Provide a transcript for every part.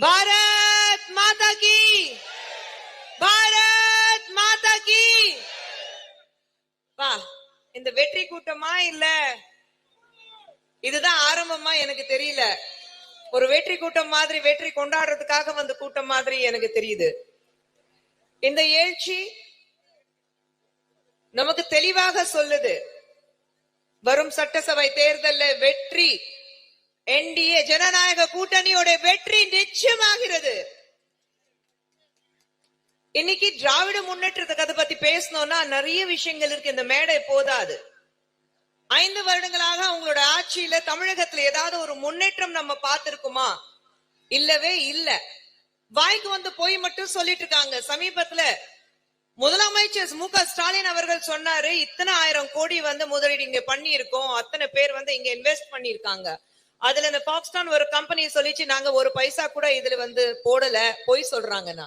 பாரத் மாதா கி பாரத் மாதா கி. வா இந்த வெற்றி கூட்டமா இல்ல? இதுதான் ஆரம்பமா எனக்கு தெரியல. ஒரு வெற்றி கூட்டம் மாதிரி வெற்றி கொண்டாடுறதுக்காக வந்த கூட்டம் மாதிரி எனக்கு தெரியுது. இந்த எழுச்சி நமக்கு தெளிவாக சொல்லுது. வரும் சட்டசபை தேர்தல்ல வெற்றி என்டிஏ ஜனநாயக கூட்டணியோட வெற்றி நிச்சயமாகிறது. இன்னைக்கு திராவிட முன்னேற்றத்தை கதை பத்தி பேசணும்னா நிறைய விஷயங்கள் இருக்கு. இந்த மேடை போதாது. ஐந்து வருடங்களாக அவங்களோட ஆட்சியில தமிழகத்துல ஏதாவது ஒரு முன்னேற்றம் நம்ம பார்த்திருக்குமா? இல்லவே இல்ல. வாய்க்கு வந்து போய் மட்டும் சொல்லிட்டு இருக்காங்க. சமீபத்துல முதலமைச்சர் மு க ஸ்டாலின் அவர்கள் சொன்னாரு இத்தனை ஆயிரம் கோடி வந்து முதலீடு இங்க பண்ணி இருக்கோம் அத்தனை பேர் வந்து இங்க இன்வெஸ்ட் பண்ணிருக்காங்க அதுல இந்த பாக்ஸ்டான் ஒரு கம்பெனி சொல்லிச்சு நாங்க ஒரு பைசா கூட இதுல வந்து போடல போய் சொல்றாங்கன்னா.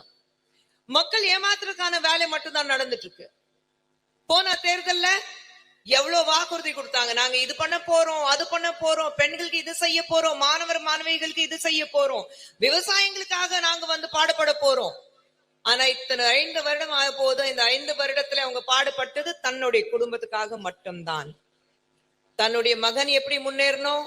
மக்கள் ஏமாத்துறதுக்கான வேலை மட்டும்தான் நடந்துட்டு இருக்கு போன தேர்தல்ல எவ்வளவு வாக்குறுதி கொடுத்தாங்க. நாங்க இது பண்ண போறோம் அது பண்ண போறோம் பெண்களுக்கு இது செய்ய போறோம் மாணவர் மாணவிகளுக்கு இது செய்ய போறோம். விவசாயிகளுக்காக நாங்க வந்து பாடுபட போறோம். ஆனா இத்தனை ஐந்து வருடம் ஆக போதும் இந்த ஐந்து வருடத்துல அவங்க பாடுபட்டது தன்னுடைய குடும்பத்துக்காக மட்டும்தான். தன்னுடைய மகன் எப்படி முன்னேறணும்?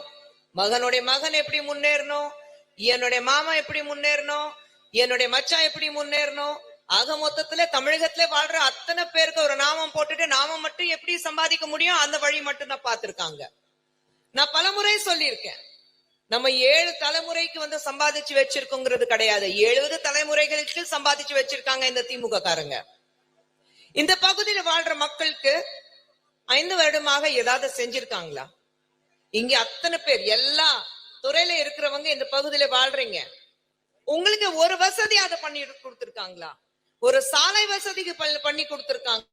மகனுடைய மகன் எப்படி முன்னேறணும்? என்னுடைய மாமா எப்படி முன்னேறணும்? என்னுடைய மச்சான் எப்படி முன்னேறணும்? ஆக மொத்தத்துல தமிழகத்துல வாழ்ற அத்தனை பேருக்கு ஒரு நாமம் போட்டுட்டு நாமம் மட்டும் எப்படி சம்பாதிக்க முடியும்? அந்த வழி மட்டும் தான் பார்த்திருக்காங்க. நான் பலமுறை சொல்லியிருக்கேன். நம்ம ஏழு தலைமுறைக்கு வந்து சம்பாதிச்சு வச்சிருக்கோங்கிறது கிடையாது. எழுபது தலைமுறைகளுக்கு சம்பாதிச்சு வச்சிருக்காங்க இந்த திமுக காரங்க இந்த பகுதியில வாழ்ற மக்களுக்கு ஐந்து வருடமாக ஏதாவது செஞ்சிருக்காங்களா? இங்க அத்தனை பேர் எல்லா துறையில இருக்கிறவங்க இந்த பகுதியில வாழ்றீங்க. உங்களுக்கு ஒரு வசதி அதை பண்ணி கொடுத்துருக்காங்களா? ஒரு சாலை வசதிக்கு பண்ணி கொடுத்துருக்காங்க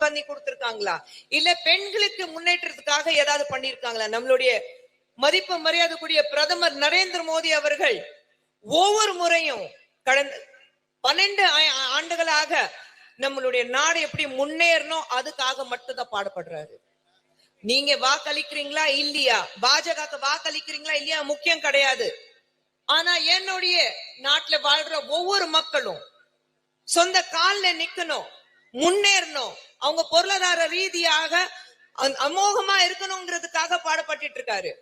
பண்ணி கொடுத்துருக்காங்களா? இல்ல பெண்களுக்கு முன்னேற்றத்துக்காக ஏதாவது பண்ணிருக்காங்களா நம்மளுடைய மதிப்பு மரியாதைக்குரிய பிரதமர் நரேந்திர மோடி அவர்கள் ஒவ்வொரு முறையும் கடந்த பன்னெண்டு ஆண்டுகளாக நம்மளுடைய நாடு எப்படி முன்னேறணும் அதுக்காக மட்டும்தான் பாடுபடுறாரு. நீங்க வாக்களிக்கிறீங்களா இல்லையா? பாஜக வாக்களிக்கிறீங்களா இல்லையா? முக்கியம் கிடையாது. ஆனா என்னுடைய நாட்டுல வாழ்ற ஒவ்வொரு மக்களும் சொந்த கால்ல நிக்கணும் முன்னேறணும். அவங்க பொருளாதார ரீதியாக அமோகமா இருக்கணுங்கிறதுக்காக பாடுபட்டுட்டு இருக்காரு.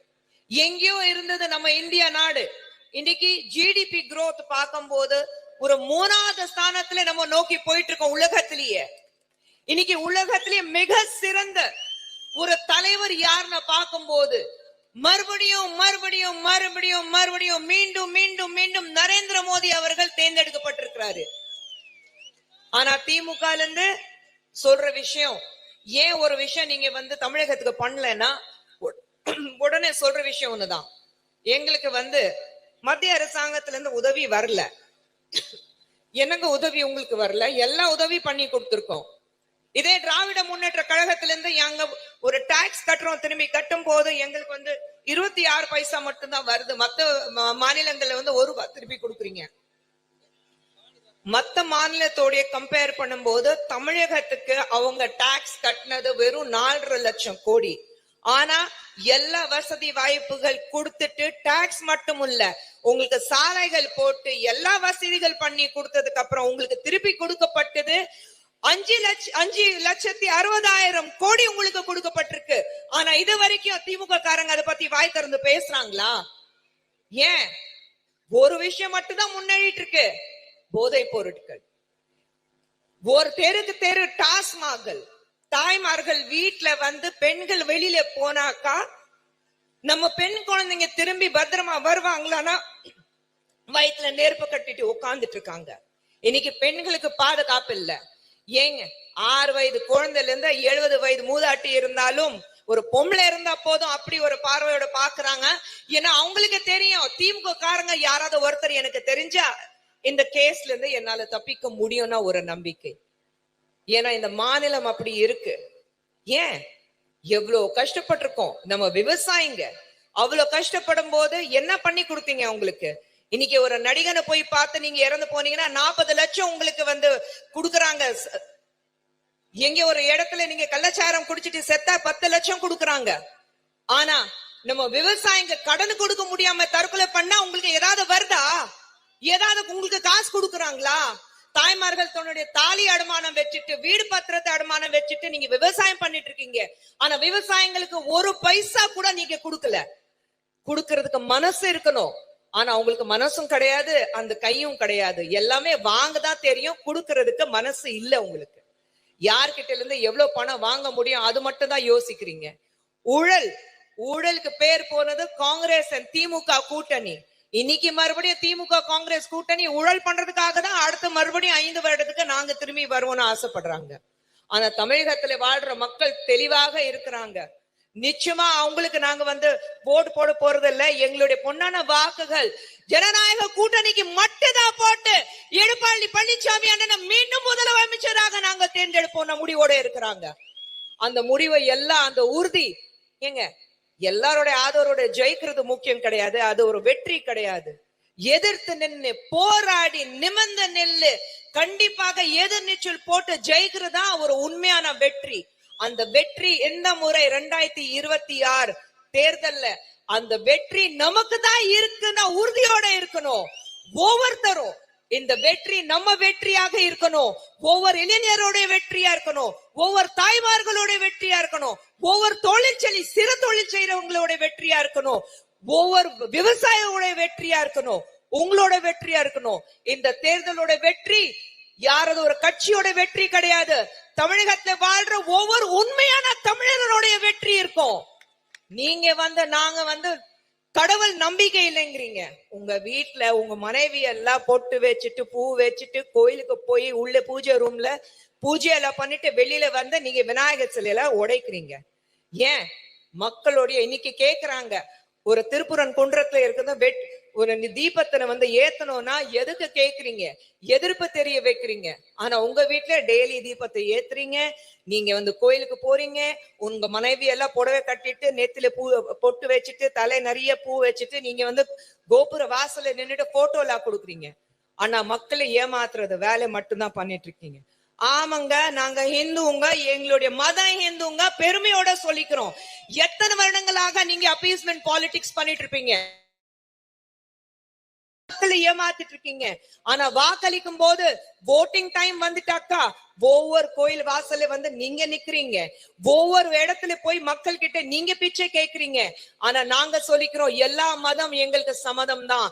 எங்கேயோ இருந்தது நம்ம இந்தியா நாடு. இன்னைக்கு ஜிடிபி குரோத் பார்க்கும் போது ஒரு மூணாவது ஸ்தானத்துல நம்ம நோக்கி போயிட்டு இருக்கோம் உலகத்திலேயே. இன்னைக்கு உலகத்திலேயே மிக சிறந்த ஒரு தலைவர் யாருன்னு பார்க்கும்போது மறுபடியும் மறுபடியும் மறுபடியும் மறுபடியும் மீண்டும் மீண்டும் மீண்டும் நரேந்திர மோடி அவர்கள் தேர்ந்தெடுக்கப்பட்டிருக்கிறாரு. ஆனா திமுக இருந்து சொல்ற விஷயம் ஏன் ஒரு விஷயம் நீங்க வந்து தமிழகத்துக்கு பண்ணலன்னா உடனே சொல்ற விஷயம் ஒண்ணுதான். எங்களுக்கு வந்து மத்திய அரசாங்கத்துல இருந்து உதவி வரல. என்னங்க உதவி உங்களுக்கு வரல? எல்லா உதவி பண்ணி கொடுத்திருக்கோம். இதே திராவிட முன்னேற்ற கழகத்திலிருந்து எங்க ஒரு டாக்ஸ் கட்டுறோம் திரும்பி கட்டும் போது எங்களுக்கு வந்து இருபத்தி ஆறு பைசா மட்டும்தான் வருது. மத்த மா- மாநிலங்கள்ல வந்து ஒரு ரூபாய் திருப்பி கொடுக்குறீங்க. மத்த மாநிலத்தோடைய கம்பேர் பண்ணும்போது தமிழகத்துக்கு அவங்க டாக்ஸ் கட்டினது வெறும் நாலரை லட்சம் கோடி. ஆனா எல்லா வசதி வாய்ப்புகள் கொடுத்துட்டு டாக்ஸ் மட்டும் இல்ல உங்களுக்கு சாலைகள் போட்டு எல்லா வசதிகள் பண்ணி கொடுத்ததுக்கு அப்புறம் உங்களுக்கு திருப்பி கொடுக்கப்பட்டது அஞ்சு லட்ச அஞ்சு லட்சத்தி அறுபதாயிரம் கோடி உங்களுக்கு கொடுக்கப்பட்டிருக்கு. ஆனா இது வரைக்கும் திமுக காரங்க அதை பத்தி வாய் திறந்து பேசுறாங்களா? ஏன்? ஒரு விஷயம் மட்டும்தான் முன்னேறிட்டு இருக்கு போதை பொருட்கள். ஒரு தெருக்கு தெரு டாஸ்மாகல் தாய்மார்கள் வீட்டுல வந்து பெண்கள் வெளியில போனாக்கா நம்ம பெண் குழந்தைங்க திரும்பி பத்திரமா வருவாங்களான்னா வயித்துல நெருப்பு கட்டிட்டு உட்கார்ந்துட்டு இருக்காங்க. இன்னைக்கு பெண்களுக்கு பாதுகாப்பு இல்ல. ஏங்க ஆறு வயது குழந்தைல இருந்து எழுபது வயது மூதாட்டி இருந்தாலும் ஒரு பொம்பளை இருந்தா போதும் அப்படி ஒரு பார்வையோட பாக்குறாங்க. ஏன்னா அவங்களுக்கு தெரியும். திமுக காரங்க யாராவது ஒருத்தர் எனக்கு தெரிஞ்சா இந்த கேஸ்ல இருந்து என்னால தப்பிக்க முடியும்னா ஒரு நம்பிக்கை. ஏன்னா இந்த மாநிலம் அப்படி இருக்கு. ஏன்? எவ்வளவு கஷ்டப்பட்டிருக்கோம். நம்ம விவசாயிங்க. அவ்வளவு கஷ்டப்படும் போது என்ன பண்ணி கொடுத்தீங்க அவங்களுக்கு? இன்னைக்கு ஒரு நடிகனை போய் பார்த்து நீங்க இறந்து போனீங்கன்னா நாற்பது லட்சம் உங்களுக்கு வந்து கொடுக்குறாங்க. எங்க ஒரு இடத்துல நீங்க கள்ளச்சாரம் குடிச்சிட்டு செத்தா பத்து லட்சம் கொடுக்குறாங்க. ஆனா நம்ம விவசாயிங்க கடன் கொடுக்க முடியாம தற்கொலை பண்ணா உங்களுக்கு ஏதாவது உங்களுக்கு காசு கொடுக்குறாங்களா? தாய்மார்கள் தன்னுடைய தாலி அடமானம் வச்சுட்டு வீடு பத்திரத்தை அடமானம் வச்சுட்டு நீங்க விவசாயம் பண்ணிட்டு இருக்கீங்க. ஆனா விவசாயிங்களுக்கு ஒரு பைசா கூட நீங்க கொடுக்கல. கொடுக்கறதுக்கு மனசு இருக்கணும். ஆனா அவங்களுக்கு மனசும் கிடையாது அந்த கையும் கிடையாது. எல்லாமே வாங்க தான் தெரியும் கொடுக்கறதுக்கு மனசு இல்லை உங்களுக்கு. யார்கிட்ட இருந்து எவ்வளவு பணம் வாங்க முடியும் அது மட்டும் தான் யோசிக்கிறீங்க. ஊழல் ஊழலுக்கு பேர் போனது காங்கிரஸ் அண்ட் திமுக கூட்டணி. இன்னைக்கு மறுபடியும் திமுக காங்கிரஸ் கூட்டணி ஊழல் பண்றதுக்காக தான் அடுத்து மறுபடியும் ஐந்து வருடத்துக்கு நாங்க திரும்பி வருவோம்னு ஆசைப்படுறாங்க. ஆனா தமிழகத்துல வாழ்ற மக்கள் தெளிவாக இருக்கிறாங்க. நிச்சயமா அவங்களுக்கு நாங்க வந்து போட்டு போட போறது இல்ல எங்களுடைய பொன்னான வாக்குகள். ஜனநாயக கூட்டணிக்கு மட்டும்தான் போட்டு எடப்பாடி பழனிசாமி அண்ணனை மீண்டும் முதலமைச்சராக நாங்க தேர்ந்தெடுப்போம். முடிவோட இருக்கிறாங்க. அந்த முடிவை எல்லாம் அந்த உறுதி ஏங்க எல்லாரோட ஆதரவோட ஜெயிக்கிறது முக்கியம் கிடையாது. அது ஒரு வெற்றி கிடையாது. எதிர்த்து நின்று போராடி நிமிர்ந்து நெல்லு கண்டிப்பாக எதிர்நீச்சல் போட்டு ஜெயிக்கிறது தான் ஒரு உண்மையான வெற்றி. அந்த வெற்றி இந்த முறை? ரெண்டாயிரத்தி இருபத்தி ஆறு தேர்தல்ல. அந்த வெற்றி நமக்கு தான் இருக்குன்னா உறுதியோட இருக்கணும். ஒவ்வொருத்தரும் இந்த வெற்றி நம்ம வெற்றியாக இருக்கணும். ஒவ்வொரு இளைஞரோட வெற்றியா இருக்கணும். ஒவ்வொரு தாய்மார்களோட வெற்றியா இருக்கணும். ஒவ்வொரு தொழிற்சலி சிறு தொழில் செய்யறவங்களோட வெற்றியா இருக்கணும். ஒவ்வொரு விவசாயியோட வெற்றியா இருக்கணும். உங்களோட வெற்றியா இருக்கணும். இந்த தேர்தலோட வெற்றி யாரது? ஒரு கட்சியோட வெற்றி கிடையாது. தமிழகத்துல வாழ்ற ஒவ்வொரு உண்மையான தமிழர்களுடைய வெற்றி இருக்கும். நீங்க வந்து நாங்க வந்து கடவுள் நம்பிக்கை இல்லைங்கிறீங்க. உங்க வீட்டுல உங்க மனைவி எல்லாம் பொட்டு வச்சுட்டு பூ வச்சுட்டு கோயிலுக்கு போய் உள்ள பூஜை ரூம்ல பூஜை எல்லாம் பண்ணிட்டு வெளியில வந்து நீங்க விநாயகர் சிலையில உடைக்கிறீங்க. ஏன்? மக்களுடைய இன்னைக்கு கேக்குறாங்க. ஒரு திருப்புரன் குன்றத்துல இருக்கிறத வெட் ஒரு நி- தீபத்தனை வந்து ஏத்தணும்னா எதுக்கு கேக்குறீங்க? எதிர்ப்பு தெரிய வைக்கிறீங்க. ஆனா உங்க வீட்டுல டெய்லி தீபத்தை ஏத்துறீங்க. நீங்க வந்து கோயிலுக்கு போறீங்க. உங்க மனைவி எல்லாம் புடவை கட்டிட்டு நெத்தில பூ பொட்டு வச்சுட்டு தலை நிறைய பூ வச்சுட்டு நீங்க வந்து கோபுர வாசல்ல நின்றுட்டு போட்டோ எல்லாம் கொடுக்குறீங்க. ஆனா மக்களை ஏமாத்துறது வேலை மட்டும்தான் பண்ணிட்டு இருக்கீங்க ஆமாங்க நாங்க ஹிந்துங்க எங்களுடைய மதம் ஹிந்துங்க பெருமையோட சொல்லிக்கிறோம். எத்தனை வருடங்களாக நீங்க அப்பீஸ்மெண்ட் பாலிடிக்ஸ் பண்ணிட்டு இருப்பீங்க மக்களை ஏமாத்திட்டு இருக்கீங்க. ஆனா வாக்களிக்கும் போது ஓட்டிங் டைம் வந்துட்டாக்கா ஒவ்வொரு கோயில் வாசல்ல வந்து நீங்க நிக்கிறீங்க. ஒவ்வொரு இடத்துல போய் மக்கள் கிட்ட நீங்க பிச்சை கேக்குறீங்க. ஆனா நாங்க சொல்லிக்கிறோம் எல்லா மதம் எங்களுக்கு சம்மதம் தான்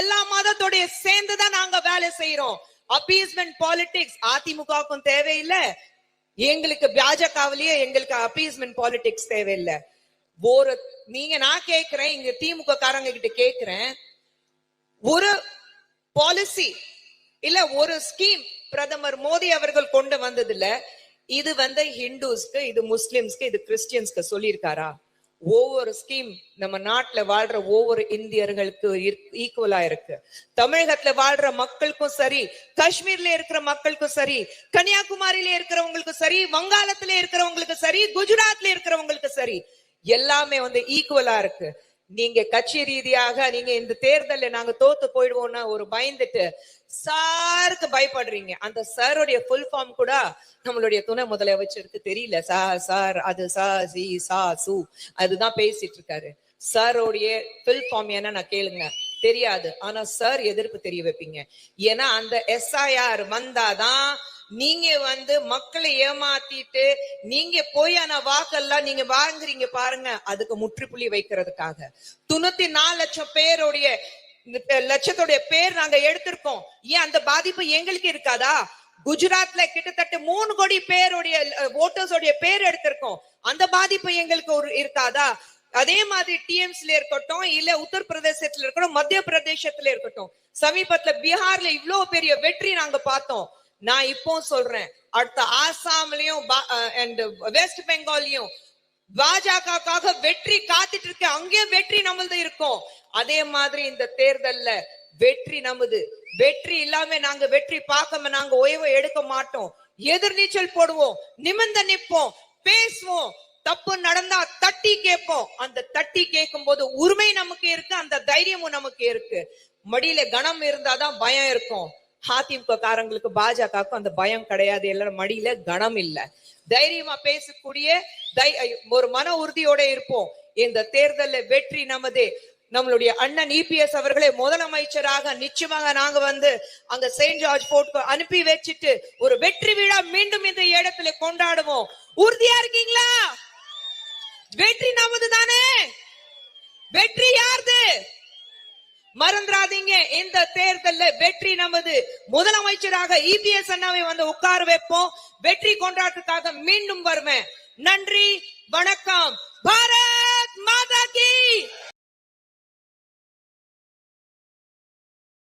எல்லா மதத்தோடைய சேர்ந்துதான் நாங்க வேலை செய்யறோம் அப்பீஸ்மெண்ட் பாலிடிக்ஸ் அதிமுகவுக்கும் தேவையில்லை. எங்களுக்கு பாஜகவிலேயே எங்களுக்கு அப்பீஸ்மெண்ட் பாலிடிக்ஸ் தேவையில்லை. ஒரு நீங்க நான் கேக்குறேன் இங்க திமுக காரங்க கிட்ட கேக்குறேன். ஒரு பாலிசி இல்ல ஒரு ஸ்கீம் பிரதமர் மோடி அவர்கள் கொண்டு வந்ததுல இது வந்து ஹிந்துஸ்க்கு இது முஸ்லிம்ஸ்க்கு இது கிறிஸ்டியன்ஸ்க்கு சொல்லியிருக்காரா? ஒவ்வொரு ஸ்கீம் நம்ம நாட்டுல வாழ்ற ஒவ்வொரு இந்தியர்களுக்கு ஈக்குவலா இருக்கு. தமிழகத்துல வாழ்ற மக்களுக்கும் சரி காஷ்மீர்ல இருக்கிற மக்களுக்கும் சரி கன்னியாகுமரியில இருக்கிறவங்களுக்கும் சரி வங்காளத்துல இருக்கிறவங்களுக்கு சரி குஜராத்ல இருக்கிறவங்களுக்கு சரி எல்லாமே வந்து ஈக்குவலா இருக்கு. நீங்க கட்சி ரீதியாக நீங்க இந்த தேர்தல்ல நாங்க தோத்து போயிடுவோம்னா ஒரு பயந்துட்டு சாருக்கு பயப்படுறீங்க. அந்த சாருடைய ஃபுல் ஃபார்ம் கூட நம்மளுடைய துணை முதலமைச்சருக்கு தெரியல. சா சார் அது சா சி சா சு. அதுதான் பேசிட்டு இருக்காரு. சாரோடைய ஃபுல் ஃபார்ம் என்ன நான் கேளுங்க. தெரியாது. ஆனா சார் எதிர்ப்பு தெரிய வைப்பீங்க. ஏன்னா அந்த எஸ்ஐஆர் வந்தாதான் நீங்க வந்து மக்களை ஏமாத்திட்டு நீங்க பொய்யான வாக்கெல்லாம் நீங்க வாங்குறீங்க பாருங்க அதுக்கு முற்றுப்புள்ளி வைக்கிறதுக்காக. தொண்ணூத்தி நாலு லட்சம் பேருடைய லட்சத்துடைய பேர் நாங்க எடுத்திருக்கோம். ஏன் அந்த பாதிப்பு எங்களுக்கு இருக்காதா? குஜராத்ல கிட்டத்தட்ட மூணு கோடி பேருடைய ஓட்டர்ஸோடைய பேர் எடுத்திருக்கோம். அந்த பாதிப்பு எங்களுக்கு ஒரு இருக்காதா? அதே மாதிரி டிஎம்ஸ்ல இருக்கட்டும் இல்ல உத்தரப்பிரதேசத்துல இருக்கட்டும் மத்திய பிரதேசத்துல இருக்கட்டும் சமீபத்துல பீகார்ல இவ்வளவு பெரிய வெற்றி நாங்க பார்த்தோம். நான் இப்போ சொல்றேன். அடுத்த ஆசாம்லயும் அண்ட் வெஸ்ட் பெங்கால்லயும் பாஜகவுக்காக வெற்றி காத்துட்டு இருக்கு. அங்கேயும் வெற்றி நம்மளது இருக்கும். அதே மாதிரி இந்த தேர்தல்ல வெற்றி நமது வெற்றி இல்லாம நாங்க வெற்றி பார்க்காம நாங்க ஓய்வு எடுக்க மாட்டோம். எதிர்நீச்சல் போடுவோம். நிமிர்ந்து நிற்போம். பேசுவோம். தப்பு நடந்தா தட்டி கேட்போம். அந்த தட்டி கேட்கும் போது உரிமை நமக்கு இருக்கு. அந்த தைரியமும் நமக்கு இருக்கு. மடியில கணம் இருந்தாதான் பயம் இருக்கும். அதிமுக காரங்களுக்கு பாஜகவுக்கும் அந்த பயம் கிடையாது எல்லாரும் மடியில கணம் இல்ல. தைரியமா பேசக்கூடிய தை- ஒரு மன உறுதியோட இருப்போம். இந்த தேர்தல்ல வெற்றி நமதே. நம்மளுடைய அண்ணன் இபிஎஸ் அவர்களே முதலமைச்சராக நிச்சயமாக நாங்க வந்து அங்க செயின்ட் ஜார்ஜ் போர்ட்க்கு அனுப்பி வச்சுட்டு ஒரு வெற்றி விழா மீண்டும் இந்த இடத்துல கொண்டாடுவோம். உறுதியா இருக்கீங்களா? வெற்றி நமது தானே வெற்றி யாருது? மறந்துடாதீங்க இந்த தேர்தல்ல வெற்றி நமது முதலமைச்சராக இபிஎஸ் அண்ணாவை வந்து உட்கார வைப்போம். வெற்றி கொண்டாட்டத்துக்காக மீண்டும் வருவேன். நன்றி வணக்கம். பாரத் மாதா கி!